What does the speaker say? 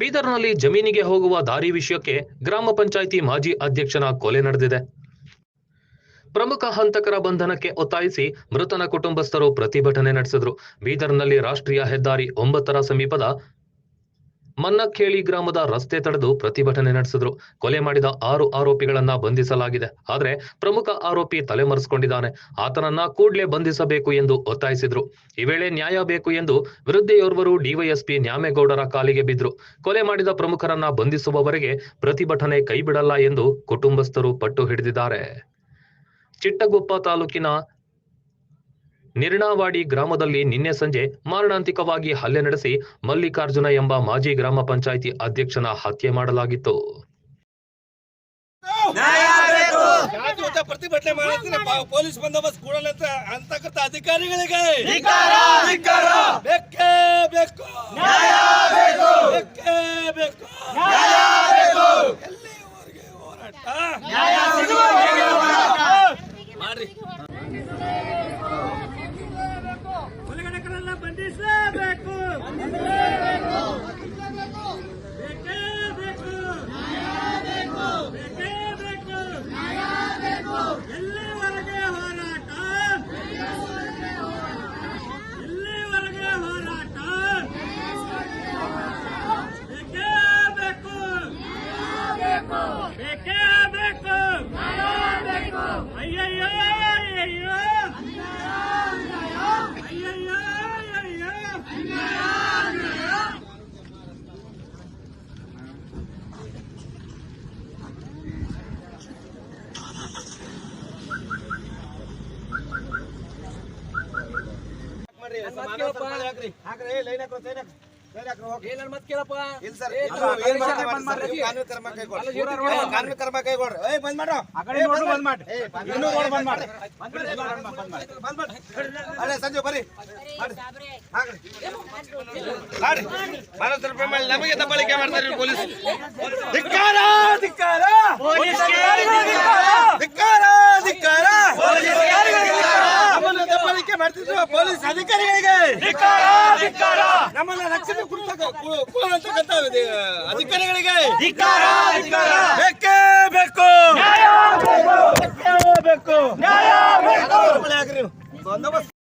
ಬೀದರ್ನಲ್ಲಿ ಜಮೀನಿಗೆ ಹೋಗುವ ದಾರಿ ವಿಷಯಕ್ಕೆ ಗ್ರಾಮ ಪಂಚಾಯಿತಿ ಮಾಜಿ ಅಧ್ಯಕ್ಷನ ಕೊಲೆ ನಡೆದಿದೆ. ಪ್ರಮುಖ ಹಂತಕರ ಬಂಧನಕ್ಕೆ ಒತ್ತಾಯಿಸಿ ಮೃತನ ಕುಟುಂಬಸ್ಥರು ಪ್ರತಿಭಟನೆ ನಡೆಸಿದ್ರು. ಬೀದರ್ನಲ್ಲಿ ರಾಷ್ಟ್ರೀಯ ಹೆದ್ದಾರಿ ಒಂಬತ್ತರ ಸಮೀಪದ ಮನ್ನಖೇಳಿ ಗ್ರಾಮದ ರಸ್ತೆ ತಡೆದು ಪ್ರತಿಭಟನೆ ನಡೆಸಿದ್ರು. ಕೊಲೆ ಮಾಡಿದ ಆರು ಆರೋಪಿಗಳನ್ನ ಬಂಧಿಸಲಾಗಿದೆ. ಆದರೆ ಪ್ರಮುಖ ಆರೋಪಿ ತಲೆಮರೆಸಿಕೊಂಡಿದ್ದಾನೆ. ಆತನನ್ನ ಕೂಡಲೇ ಬಂಧಿಸಬೇಕು ಎಂದು ಒತ್ತಾಯಿಸಿದ್ರು. ಈ ವೇಳೆ ನ್ಯಾಯ ಬೇಕು ಎಂದು ವೃದ್ಧೆಯೋರ್ವರು ಡಿವೈಎಸ್ಪಿ ನ್ಯಾಮೇಗೌಡರ ಕಾಲಿಗೆ ಬಿದ್ರು. ಕೊಲೆ ಮಾಡಿದ ಪ್ರಮುಖರನ್ನ ಬಂಧಿಸುವವರೆಗೆ ಪ್ರತಿಭಟನೆ ಕೈಬಿಡಲ್ಲ ಎಂದು ಕುಟುಂಬಸ್ಥರು ಪಟ್ಟು ಹಿಡಿದಿದ್ದಾರೆ. ಚಿಟ್ಟಗುಪ್ಪ ತಾಲೂಕಿನ ನಿರ್ಣಾವಾಡಿ ಗ್ರಾಮದಲ್ಲಿ ನಿನ್ನೆ ಸಂಜೆ ಮಾರಣಾಂತಿಕವಾಗಿ ಹಲ್ಲೆ ನಡೆಸಿ ಮಲ್ಲಿಕಾರ್ಜುನ ಎಂಬ ಮಾಜಿ ಗ್ರಾಮ ಪಂಚಾಯಿತಿ ಅಧ್ಯಕ್ಷನ ಹತ್ಯೆ ಮಾಡಲಾಗಿತ್ತು. ಪ್ರತಿಭಟನೆ ಮಾಡ್ತೀನಿ ಪೊಲೀಸ್ ಬಂದೋಬಸ್ತ್ ಕೂಡಲೇ ಅಂತ ಅಂತಕ್ಕಂಥ ಅಧಿಕಾರಿಗಳಿಗೆ ಬೇಕೇ ಬೇಕು! ಬೇಕೇ ಬೇಕು! ಸಂಜೆ ಭಾರತ ರೂಪಾಯಿ ಮೇಲೆ ನಮಗೆ ದಬ್ಬಾಳಿಕೆ ಮಾಡ್ತಾರೆ ಪೊಲೀಸ್. ಧಿಕ್ಕಾರ ಧಿಕ್ಕಾರ ಧಿಕ್ಕಾರ ನಮ್ಮನ್ನು ದಬ್ಬಾಳಿಕೆ ಮಾಡ್ತಿದ್ರು ಪೊಲೀಸ್ ಅಧಿಕಾರಿಗಳಿಗೆ! ನಮ್ಮನ್ನ ರಕ್ಷಣೆ ಕೊಡುವಂತಕ್ಕಂಥ ಅಧಿಕಾರಿಗಳಿಗೆ! ಬೇಕೇ ಬೇಕು! ಬೇಕೇ ಬೇಕು ಬಂದೋಬಸ್ತ್